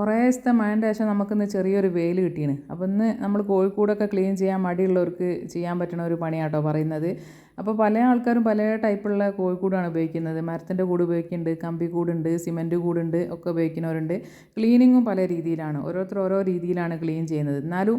കുറേ ദിവസത്തെ മഴന്റെ ശേഷം നമുക്കിന്ന് ചെറിയൊരു വെയിൽ കിട്ടിയാണ് അപ്പോൾ ഇന്ന് നമ്മൾ കോഴിക്കൂടൊക്കെ ക്ലീൻ ചെയ്യാൻ മടിയുള്ളവർക്ക് ചെയ്യാൻ പറ്റുന്ന ഒരു പണിയാട്ടോ പറയുന്നത്. അപ്പോൾ പല ആൾക്കാരും പല ടൈപ്പുള്ള കോഴിക്കൂടാണ് ഉപയോഗിക്കുന്നത്. മരത്തിന്റെ കൂട് ഉപയോഗിക്കുന്നുണ്ട് കമ്പി കൂടുണ്ട് സിമന്റ് കൂടുണ്ട് ഒക്കെ ഉപയോഗിക്കുന്നവരുണ്ട്. ക്ലീനിങ്ങും പല രീതിയിലാണ്. ഓരോരുത്തർ ഓരോ രീതിയിലാണ് ക്ലീൻ ചെയ്യുന്നത്. എന്നാലും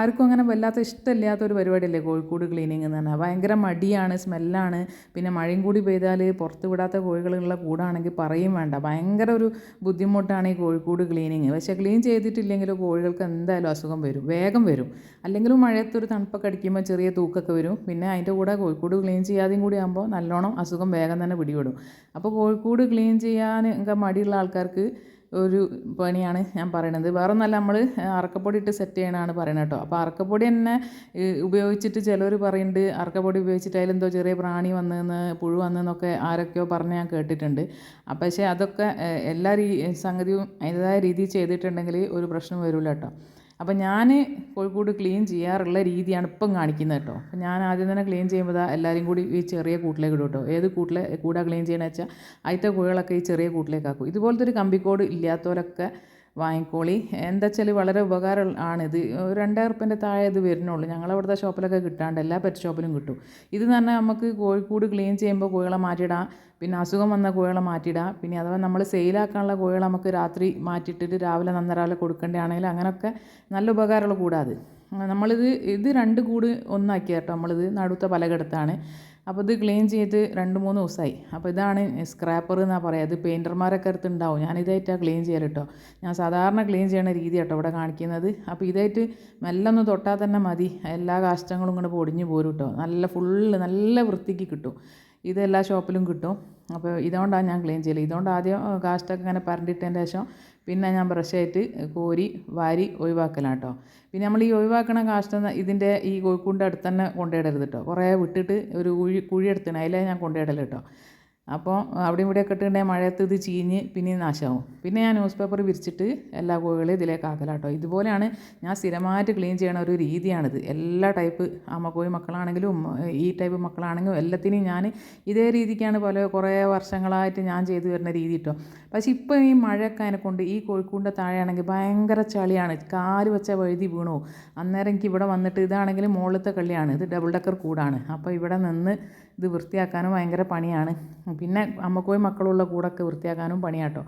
ആർക്കും അങ്ങനെ വല്ലാത്ത ഇഷ്ടമില്ലാത്ത ഒരു പരിപാടിയല്ലേ കോഴിക്കൂട് ക്ലീനിങ് എന്ന് പറഞ്ഞാൽ. ഭയങ്കര മടിയാണ് സ്മെല്ലാണ്. പിന്നെ മഴയും കൂടി പെയ്താൽ പുറത്ത് വിടാത്ത കോഴികളുള്ള കൂടാണെങ്കിൽ പറയും വേണ്ട. ഭയങ്കര ഒരു ബുദ്ധിമുട്ടാണ് ഈ കോഴിക്കൂട് ക്ലീനിങ്. പക്ഷേ ക്ലീൻ ചെയ്തിട്ടില്ലെങ്കിൽ കോഴികൾക്ക് എന്തായാലും അസുഖം വരും. വേഗം വരും. അല്ലെങ്കിലും മഴയത്തൊരു തണുപ്പൊക്കെ അടിക്കുമ്പോൾ ചെറിയ തൂക്കൊക്കെ വരും. പിന്നെ അതിന്റെ കൂടെ കോഴിക്കൂട് ക്ലീൻ ചെയ്യാതെയും കൂടി ആകുമ്പോൾ നല്ലോണം അസുഖം വേഗം തന്നെ പിടിപെടും. അപ്പോൾ കോഴിക്കൂട് ക്ലീൻ ചെയ്യാൻ ഒക്കെ മടിയുള്ള ആൾക്കാർക്ക് ഒരു പണിയാണ് ഞാൻ പറയണത്. വേറെ ഒന്നല്ല നമ്മൾ അറക്കപ്പൊടി ഇട്ട് സെറ്റ് ചെയ്യണതാണ് പറയണത് കേട്ടോ. അപ്പോൾ അറക്കപ്പൊടി തന്നെ ഉപയോഗിച്ചിട്ട് ചിലർ പറയുന്നുണ്ട് അറക്കപ്പൊടി ഉപയോഗിച്ചിട്ട് അതിലെന്തോ ചെറിയ പ്രാണി വന്നതെന്ന് പുഴു വന്നതെന്നൊക്കെ ആരൊക്കെയോ പറഞ്ഞ് ഞാൻ കേട്ടിട്ടുണ്ട്. അപ്പം പക്ഷേ അതൊക്കെ എല്ലാ രീ സംഗതിയും അതിന്റെതായ രീതിയിൽ ചെയ്തിട്ടുണ്ടെങ്കിൽ ഒരു പ്രശ്നം വരില്ല കേട്ടോ. അപ്പോൾ ഞാൻ കോഴിക്കോട് ക്ലീൻ ചെയ്യാറുള്ള രീതിയാണ് ഇപ്പം കാണിക്കുന്നത് കേട്ടോ. അപ്പം ഞാൻ ആദ്യം തന്നെ ക്ലീൻ ചെയ്യുമ്പോൾ എല്ലാവരും കൂടി ഈ ചെറിയ കൂട്ടിലേക്ക് ഇടും കേട്ടോ. ഏത് കൂട്ടിലെ കൂടാ ക്ലീൻ ചെയ്യണമെന്ന് വെച്ചാൽ അതിലത്തെ കുഴികളൊക്കെ ഈ ചെറിയ കൂട്ടിലേക്കാക്കും. ഇതുപോലത്തെ ഒരു കമ്പിക്കോട് ഇല്ലാത്തവരൊക്കെ വാങ്ങിക്കോളി. എന്താ വെച്ചാൽ വളരെ ഉപകാരം ആണിത് രണ്ടായിരം റുപ്യന്റെ താഴെ ഇത് വരുന്നുള്ളൂ. ഞങ്ങളവിടുത്തെ ഷോപ്പിലൊക്കെ കിട്ടാണ്ട് എല്ലാ പെറ്റ് ഷോപ്പിലും കിട്ടും. ഇത് തന്നെ നമുക്ക് കോഴിക്കൂട് ക്ലീൻ ചെയ്യുമ്പോൾ കോഴികളെ മാറ്റിയിടാം പിന്നെ അസുഖം വന്ന കോഴികളെ മാറ്റിയിടാം പിന്നെ അഥവാ നമ്മൾ സെയിലാക്കാനുള്ള കോഴികളെ നമുക്ക് രാത്രി മാറ്റിയിട്ടിട്ട് രാവിലെ നന്ന രാവിലെ കൊടുക്കേണ്ടതാണെങ്കിൽ അങ്ങനെയൊക്കെ നല്ല ഉപകാരമുള്ള കൂടാത്. നമ്മളിത് ഇത് രണ്ട് കൂട് ഒന്നാക്കി കേട്ടോ. നമ്മളിത് നടുത്ത പലകെടുത്താണ്. അപ്പോൾ ഇത് ക്ലീൻ ചെയ്ത് രണ്ട് മൂന്ന് ദിവസമായി അപ്പോൾ ഇതാണ് സ്ക്രാപ്പർ എന്നാണ് പറയുക ഇത് പെയിന്റർമാരൊക്കെ അടുത്ത് ഉണ്ടാവും. ഞാൻ ഇതായിട്ടാണ് ക്ലീൻ ചെയ്യൽ കേട്ടോ. ഞാൻ സാധാരണ ക്ലീൻ ചെയ്യണ രീതി കേട്ടോ ഇവിടെ കാണിക്കുന്നത്. അപ്പോൾ ഇതായിട്ട് മെല്ലെ ഒന്ന് തൊട്ടാൽ തന്നെ മതി. എല്ലാ കാഷ്ടങ്ങളും ഇങ്ങോട്ട് പൊടിഞ്ഞ് പോരും കേട്ടോ. നല്ല ഫുള്ള് നല്ല വൃത്തിക്ക് കിട്ടും. ഇത് എല്ലാ ഷോപ്പിലും കിട്ടും. അപ്പോൾ ഇതുകൊണ്ടാണ് ഞാൻ ക്ലീൻ ചെയ്യൽ ഇതുകൊണ്ട് ആദ്യം കാഷ്ടൊക്കെ ഇങ്ങനെ പരണ്ടിട്ടതിന്റെ ശേഷം പിന്നെ ഞാൻ ബ്രഷ് ബ്രഷായിട്ട് കോരി വാരി ഒഴിവാക്കലാണ് കേട്ടോ. പിന്നെ നമ്മൾ ഈ ഒഴിവാക്കണ കാഷ്ടം ഇതിന്റെ ഈ കോഴിക്കൂടിന്റെ അടുത്ത് തന്നെ കൊണ്ടിടരുത് കേട്ടോ. കുറേ വിട്ടിട്ട് ഒരു കുഴി കുഴി എടുത്തിന്. അതിലേ ഞാൻ കൊണ്ടിടൽ കേട്ടോ. അപ്പോൾ അവിടെ ഇവിടെയൊക്കെ ഇട്ടിട്ടുണ്ടെങ്കിൽ മഴയത്ത് ഇത് ചീഞ്ഞ് പിന്നെ നാശമാവും. പിന്നെ ഞാൻ ന്യൂസ് പേപ്പർ വിരിച്ചിട്ട് എല്ലാ കോഴികളെയും ഇതിലേക്ക് ആക്കലാട്ടോ ഇതുപോലെയാണ് ഞാൻ സ്ഥിരമായിട്ട് ക്ലീൻ ചെയ്യണ ഒരു രീതിയാണിത്. എല്ലാ ടൈപ്പ് അമ്മക്കോഴി മക്കളാണെങ്കിലും ഈ ടൈപ്പ് മക്കളാണെങ്കിലും എല്ലാത്തിനെയും ഞാൻ ഇതേ രീതിക്കാണ് പല കുറേ വർഷങ്ങളായിട്ട് ഞാൻ ചെയ്തു വരുന്ന രീതി കേട്ടോ പക്ഷേ ഇപ്പോൾ ഈ മഴയൊക്കെ അതിനെ കൊണ്ട് ഈ കോഴിക്കൂടിന്റെ താഴെയാണെങ്കിൽ ഭയങ്കര ചളിയാണ്. കാൽ വെച്ച വഴുതി വീണു. അന്നേരം എനിക്ക് ഇവിടെ വന്നിട്ട് ഇതാണെങ്കിലും മുകളിലത്തെ കള്ളിയാണ്. ഇത് ഡബിൾ ഡക്കർ കൂടാണ്. അപ്പോൾ ഇവിടെ നിന്ന് ഇത് വൃത്തിയാക്കാനും ഭയങ്കര പണിയാണ്. പിന്നെ അമ്മക്കോയും മക്കളുള്ള കൂടൊക്കെ വൃത്തിയാക്കാനും പണിയാട്ടോ.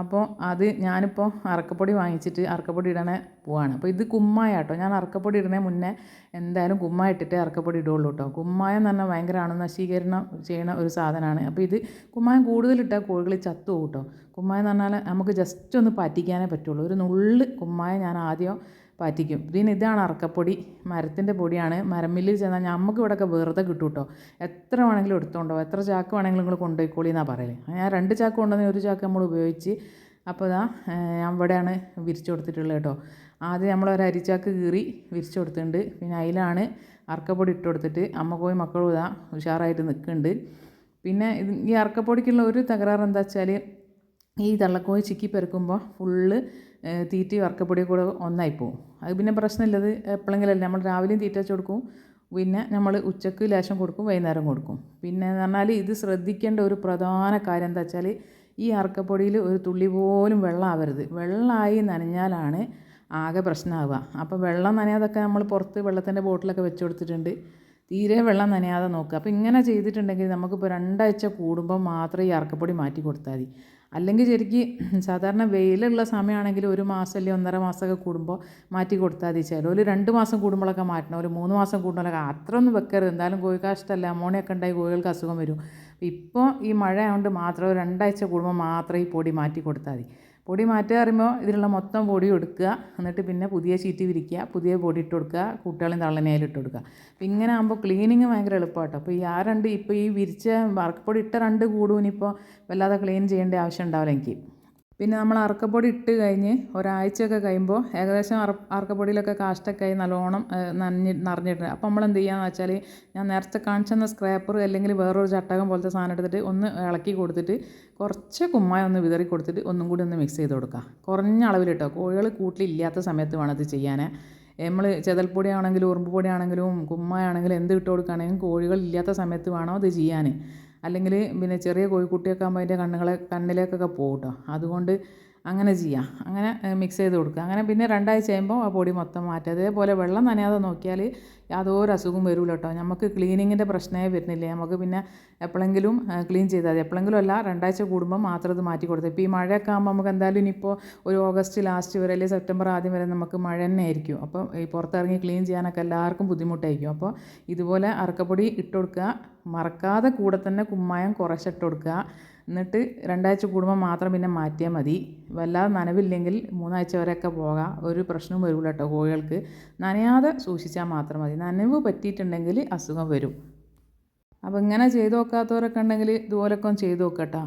അപ്പോൾ അത് ഞാനിപ്പോൾ അറക്കപ്പൊടി വാങ്ങിച്ചിട്ട് അറക്കപ്പൊടി ഇടണേ പോവാണ്. അപ്പോൾ ഇത് കുമ്മായാട്ടോ. ഞാൻ അറക്കപ്പൊടി ഇടണേ മുന്നേ എന്തായാലും കുമ്മായ ഇട്ടിട്ട് അറക്കപ്പൊടി ഇടുള്ളൂ കേട്ടോ കുമ്മായം എന്ന് പറഞ്ഞാൽ ഭയങ്കര അണുനശീകരണം ചെയ്യണ ഒരു സാധനമാണ് അപ്പോൾ ഇത് കുമ്മായം കൂടുതലിട്ടാൽ കോഴികൾ ചത്തു പോകും കേട്ടോ കുമ്മായം എന്ന് പറഞ്ഞാൽ നമുക്ക് ജസ്റ്റ് ഒന്ന് പറ്റിക്കാനേ പറ്റുള്ളൂ. ഒരു നുള്ള് കുമ്മായം ഞാൻ ആദ്യം പാറ്റിക്കും. പിന്നെ ഇതാണ് അറക്കപ്പൊടി. മരത്തിന്റെ പൊടിയാണ്. മരമില്ലിൽ ചെന്നാൽ നമുക്ക് ഇവിടെയൊക്കെ വെറുതെ കിട്ടും കേട്ടോ എത്ര വേണമെങ്കിലും എടുത്തോണ്ടോ. എത്ര ചാക്ക് വേണമെങ്കിലും നിങ്ങൾ കൊണ്ടുപോയിക്കോളി എന്നാണ് പറയൽ. ഞാൻ രണ്ട് ചാക്ക് കൊണ്ടുവന്ന ഒരു ചാക്ക് നമ്മൾ ഉപയോഗിച്ച് അപ്പോൾ ഇതാ ഞാൻ ഇവിടെയാണ് വിരിച്ചു കൊടുത്തിട്ടുള്ളത് കേട്ടോ. ആദ്യം നമ്മൾ ഒരു അരിച്ചാക്ക് കീറി വിരിച്ചു കൊടുത്തിട്ടുണ്ട്. പിന്നെ അതിലാണ് അറക്കപ്പൊടി ഇട്ട് കൊടുത്തിട്ട് അമ്മ പോയി മക്കളും ഇതാ ഉഷാറായിട്ട് നിൽക്കുന്നുണ്ട്. പിന്നെ ഇത് ഈ അറക്കപ്പൊടിക്കുള്ള ഒരു തകരാറ് എന്താ വെച്ചാൽ ഈ തള്ളക്കോഴി ചിക്കി പെറുക്കുമ്പോൾ ഫുള്ള് തീറ്റി വറക്കപ്പൊടി കൂടെ ഒന്നായി പോകും അത് പിന്നെ പ്രശ്നമില്ലത് എപ്പോഴെങ്കിലും നമ്മൾ രാവിലെയും തീറ്റ വെച്ച് കൊടുക്കും പിന്നെ നമ്മൾ ഉച്ചയ്ക്ക് ലേശം കൊടുക്കും വൈകുന്നേരം കൊടുക്കും. പിന്നെ എന്ന് പറഞ്ഞാൽ ഇത് ശ്രദ്ധിക്കേണ്ട ഒരു പ്രധാന കാര്യം എന്താ വെച്ചാൽ ഈ അറക്കപ്പൊടിയിൽ ഒരു തുള്ളി പോലും വെള്ളം ആവരുത്. വെള്ളമായി നനഞ്ഞാലാണ് ആകെ പ്രശ്നമാവുക. അപ്പോൾ വെള്ളം നനയാതൊക്കെ നമ്മൾ പുറത്ത് വെള്ളത്തിന്റെ ബോട്ടിലൊക്കെ വെച്ച് കൊടുത്തിട്ടുണ്ട്. തീരെ വെള്ളം നനയാതെ നോക്കുക. അപ്പോൾ ഇങ്ങനെ ചെയ്തിട്ടുണ്ടെങ്കിൽ നമുക്കിപ്പോൾ രണ്ടാഴ്ച കൂടുമ്പോൾ മാത്രമേ ഈ അറക്കപ്പൊടി മാറ്റി കൊടുത്താൽ മതി. അല്ലെങ്കിൽ ശരിക്കും സാധാരണ വെയിലുള്ള സമയമാണെങ്കിൽ ഒരു മാസം അല്ലെങ്കിൽ ഒന്നര മാസമൊക്കെ കൂടുമ്പോൾ മാറ്റി കൊടുത്താൽ മതി. ചിലവർ രണ്ട് മാസം കൂടുമ്പോഴൊക്കെ മാറ്റണം ഒരു മൂന്ന് മാസം കൂടുമ്പോഴൊക്കെ അത്ര ഒന്നും വെക്കരുത്. എന്തായാലും കോഴിക്കാഷ്ടമല്ല അമോണിയൊക്കെ ഉണ്ടായി കോഴികൾക്ക് അസുഖം വരും. ഇപ്പോൾ ഈ മഴ ആയതുകൊണ്ട് മാത്രം രണ്ടാഴ്ച കൂടുമ്പോൾ മാത്രം ഈ പൊടി മാറ്റി കൊടുത്താൽ മതി. പൊടി മാറ്റുക പറയുമ്പോൾ ഇതിലുള്ള മൊത്തം പൊടി എടുക്കുക. എന്നിട്ട് പിന്നെ പുതിയ ഷീറ്റ് വിരിക്കുക. പുതിയ പൊടി ഇട്ട് കൊടുക്കുക. കുട്ടികളും തള്ളനേലും ഇട്ട് കൊടുക്കുക. അപ്പോൾ ഇങ്ങനെ ആകുമ്പോൾ ക്ലീനിങ് ഭയങ്കര എളുപ്പമാട്ടോ. അപ്പോൾ ഈ ആ രണ്ട് ഇപ്പോൾ ഈ വിരിച്ച വറക്കപ്പൊടി ഇട്ട രണ്ട് കൂടും ഇനിയിപ്പോൾ വല്ലാതെ ക്ലീൻ ചെയ്യേണ്ട ആവശ്യം ഉണ്ടാവില്ല എനിക്ക്. പിന്നെ നമ്മൾ അറക്കപ്പൊടി ഇട്ട് കഴിഞ്ഞ് ഒരാഴ്ചയൊക്കെ കഴിയുമ്പോൾ ഏകദേശം അറ അറക്കപ്പൊടിയിലൊക്കെ കാഷ്ടൊക്കെ ആയി നല്ലോണം നനഞ്ഞ് നിറഞ്ഞിട്ടുണ്ട്. അപ്പോൾ നമ്മൾ എന്ത് ചെയ്യുകയെന്ന് വെച്ചാൽ ഞാൻ നേരത്തെ കാണിച്ചെന്ന സ്ക്രാപ്പർ അല്ലെങ്കിൽ വേറൊരു ചട്ടകം പോലത്തെ സാധനം എടുത്തിട്ട് ഒന്ന് ഇളക്കി കൊടുത്തിട്ട് കുറച്ച് കുമ്മായ ഒന്ന് വിതറി കൊടുത്തിട്ട് ഒന്നും കൂടി ഒന്ന് മിക്സ് ചെയ്ത് കൊടുക്കുക. കുറഞ്ഞ അളവിലിട്ടോ കോഴികൾ കൂട്ടിലില്ലാത്ത സമയത്ത് വേണം ഇത് ചെയ്യാൻ. നമ്മൾ ചെതൽപ്പൊടി ആണെങ്കിലും ഉറുമ്പ് പൊടി ആണെങ്കിലും കുമ്മായാണെങ്കിലും എന്ത് ഇട്ട് കൊടുക്കുകയാണെങ്കിലും കോഴികൾ ഇല്ലാത്ത സമയത്ത് വേണോ അത് ചെയ്യാൻ. അല്ലെങ്കിൽ പിന്നെ ചെറിയ കോഴിക്കുട്ടിയൊക്കെ ആകുമ്പോൾ അതിന്റെ കണ്ണുകളെ കണ്ണിലേക്കൊക്കെ പോകും കേട്ടോ അതുകൊണ്ട് അങ്ങനെ ചെയ്യാം. അങ്ങനെ മിക്സ് ചെയ്ത് കൊടുക്കുക. അങ്ങനെ പിന്നെ രണ്ടാഴ്ച കഴിയുമ്പോൾ ആ പൊടി മൊത്തം മാറ്റുക. അതേപോലെ വെള്ളം നനയാതെ നോക്കിയാൽ യാതൊരു അസുഖവും വരില്ല കേട്ടോ. നമുക്ക് ക്ലീനിങ്ങിന്റെ പ്രശ്നമേ വരുന്നില്ല. നമുക്ക് പിന്നെ എപ്പോഴെങ്കിലും ക്ലീൻ ചെയ്താൽ മതി. എപ്പോഴെങ്കിലും അല്ല രണ്ടാഴ്ച കൂടുമ്പോൾ മാത്രം ഇത് മാറ്റി കൊടുത്തത് ഇപ്പോൾ ഈ മഴയൊക്കെ ആകുമ്പോൾ നമുക്ക് എന്തായാലും ഇനിയിപ്പോൾ ഒരു ഓഗസ്റ്റ് ലാസ്റ്റ് വരെ അല്ലെങ്കിൽ സെപ്റ്റംബർ ആദ്യം വരെ നമുക്ക് മഴ തന്നെ ആയിരിക്കും. അപ്പോൾ ഈ പുറത്തിറങ്ങി ക്ലീൻ ചെയ്യാനൊക്കെ എല്ലാവർക്കും ബുദ്ധിമുട്ടായിരിക്കും. അപ്പോൾ ഇതുപോലെ അറക്കപ്പൊടി ഇട്ട് കൊടുക്കുക. മറക്കാതെ കൂടെ തന്നെ കുമ്മായം കുറച്ചിട്ട് കൊടുക്കുക. എന്നിട്ട് രണ്ടാഴ്ച കൂടുമ്പോൾ മാത്രം പിന്നെ മാറ്റിയാൽ മതി. വല്ലാതെ നനവില്ലെങ്കിൽ മൂന്നാഴ്ച വരെയൊക്കെ പോകാം. ഒരു പ്രശ്നവും വരില്ല കേട്ടോ കോഴികൾക്ക്. നനയാതെ സൂക്ഷിച്ചാൽ മാത്രം മതി. നനവ് പറ്റിയിട്ടുണ്ടെങ്കിൽ അസുഖം വരും. അപ്പോൾ ഇങ്ങനെ ചെയ്ത് നോക്കാത്തവരൊക്കെ ഉണ്ടെങ്കിൽ ഇതുപോലൊക്കെ ഒന്ന് ചെയ്ത് നോക്കട്ടോ